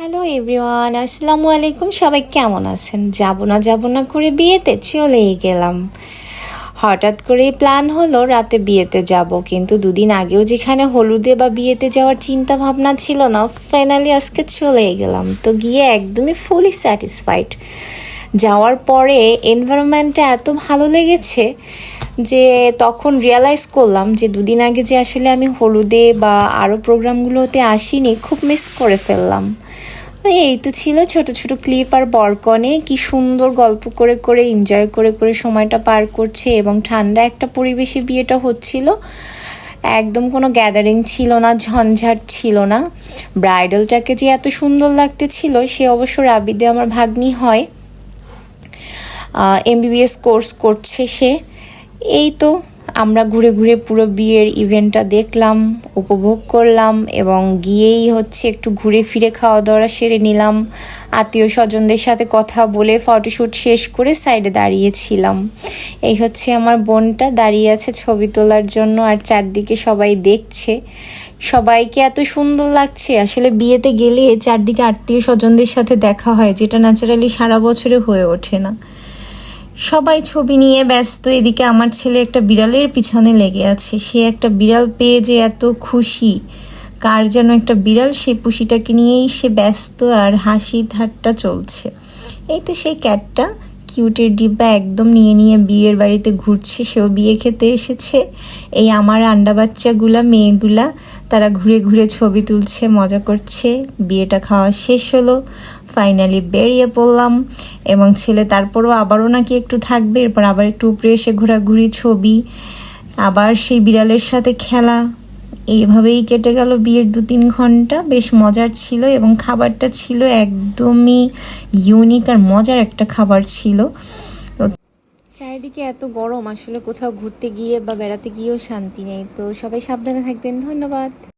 Hello everyone আসসালামু আলাইকুম সবাই কেমন আছেন? যাব না যাব না করে বিয়েতে চলেই গেলাম। হঠাৎ করেই প্ল্যান হলো রাতে বিয়েতে যাব, কিন্তু দুদিন আগেও যেখানে হলুদে বা বিয়েতে যাওয়ার চিন্তা ভাবনা ছিল না ফাইনালি আজকে চলেই গেলাম। তো গিয়ে একদমই ফুলি স্যাটিসফাইড যাওয়ার পরে এনভায়রনমেন্টটা এত ভালো লেগেছে যে তখন রিয়ালাইজ করলাম যে দুদিন আগে যে আসলে আমি হলুদে বা আরও প্রোগ্রামগুলোতে আসিনি, খুব মিস করে ফেললাম। এই তো ছিল ছোট ছোট ক্লিপ আর বরকনে। কি সুন্দর গল্প করে করে এনজয় করে করে সময়টা পার করছে এবং ঠান্ডা একটা পরিবেশে বিয়েটা হচ্ছিল। একদম কোনো গ্যাদারিং ছিল না, ঝঞ্ঝাট ছিল না। ব্রাইডালটাকে যে এত সুন্দর লাগতে ছিল সে অবশ্য রাবিদে আমার ভাগ্নি হয়। এমবিবিএস কোর্স করছে সে। এই তো আমরা ঘুরে ঘুরে পুরো বিয়ের ইভেন্টটা দেখলাম, উপভোগ করলাম এবং গিয়েই হচ্ছে একটু ঘুরে ফিরে খাওয়া দাওয়া সেরে নিলাম। আত্মীয় স্বজনদের সাথে কথা বলে ফটোশ্যুট শেষ করে সাইডে দাঁড়িয়েছিলাম এই হচ্ছে আমার বোনটা, দাঁড়িয়ে আছে ছবি তোলার জন্য আর চারদিকে সবাই দেখছে। সবাইকে এত সুন্দর লাগছে। আসলে বিয়েতে গেলে চারদিকে আত্মীয় স্বজনদের সাথে দেখা হয়, যেটা ন্যাচারালি সারা বছরে হয়ে ওঠে না। সবাই ছবি নিয়ে ব্যস্ত, এদিকে আমার ছেলে একটা বিড়ালের পিছনে লেগে আছে। সে একটা বিড়াল পেয়ে যে এত খুশি। কার যেন একটা বিড়াল সেই পুষিটাকে নিয়েই সে ব্যস্ত আর হাসি ঠাট্টা চলছে। এই তো সেই ক্যাটটা, কিউটের ডিব্বা একদম নিয়ে নিয়ে বিয়ের বাড়িতে ঘুরছে। সেও বিয়ে খেতে এসেছে। এই আমার আন্ডা বাচ্চাগুলা, মেয়েগুলা, তারা ঘুরে ঘুরে ছবি তুলছে, মজা করছে। বিয়েটা খাওয়া শেষ হলো। ফাইনালি বেরিয়ে পড়লাম। এবং ছেলে তারপরও আবারও নাকি একটু থাকবে, এরপর আবার একটু উপরে এসে ঘোরাঘুরি, ছবি, আবার সেই বিড়ালের সাথে খেলা। এইভাবেই কেটে গেল বিয়ের দু তিন ঘণ্টা। বেশ মজার ছিল এবং খাবারটা ছিল একদমই ইউনিক আর মজার একটা খাবার ছিল। চারিদিকে এত গরম, আসলে কোথাও ঘুরতে গিয়ে বা বেড়াতে গিয়েও শান্তি নেই। তো সবাই সাবধানে থাকবেন। ধন্যবাদ।